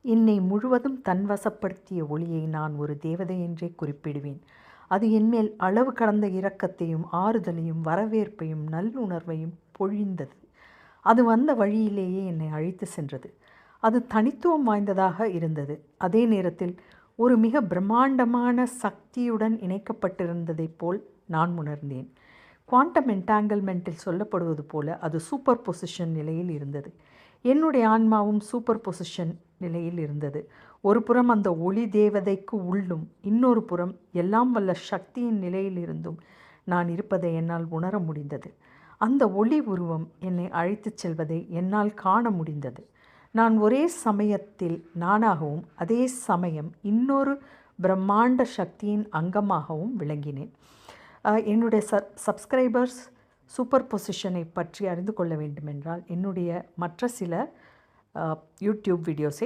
என்னை முழுவதும் தன்வசப்படுத்திய ஒளியை நான் ஒரு தேவதை என்றே குறிப்பிடுவேன். அது என்மேல் அளவு கடந்த இரக்கத்தையும் ஆறுதலையும் வரவேற்பையும் நல்லுணர்வையும் பொழிந்தது. அது வந்த வழியிலேயே என்னை அழைத்து சென்றது. அது தனித்துவம் வாய்ந்ததாக இருந்தது. அதே நேரத்தில் ஒரு மிக பிரம்மாண்டமான சக்தியுடன் இணைக்கப்பட்டிருந்ததைப் போல் நான் உணர்ந்தேன். குவாண்டம் என்டாங்கிள்மெண்ட்டில் சொல்லப்படுவது போல அது சூப்பர் பொசிஷன் நிலையில் இருந்தது. என்னுடைய ஆன்மாவும் சூப்பர் பொசிஷன் நிலையில் இருந்தது. ஒரு புறம் அந்த ஒளி தேவதைக்கு உள்ளும் இன்னொரு புறம் எல்லாம் வல்ல சக்தியின் நிலையில் இருந்தும் நான் இருப்பதை என்னால் உணர முடிந்தது. அந்த ஒளி உருவம் என்னை அழைத்துச் செல்வதை என்னால் காண முடிந்தது. நான் ஒரே சமயத்தில் நானாகவும் அதே சமயம் இன்னொரு பிரம்மாண்ட சக்தியின் அங்கமாகவும் விளங்கினேன். என்னுடைய ச சப்ஸ்கிரைபர்ஸ் சூப்பர் பொசிஷனை பற்றி அறிந்து கொள்ள வேண்டுமென்றால் என்னுடைய மற்ற சில யூடியூப் வீடியோஸை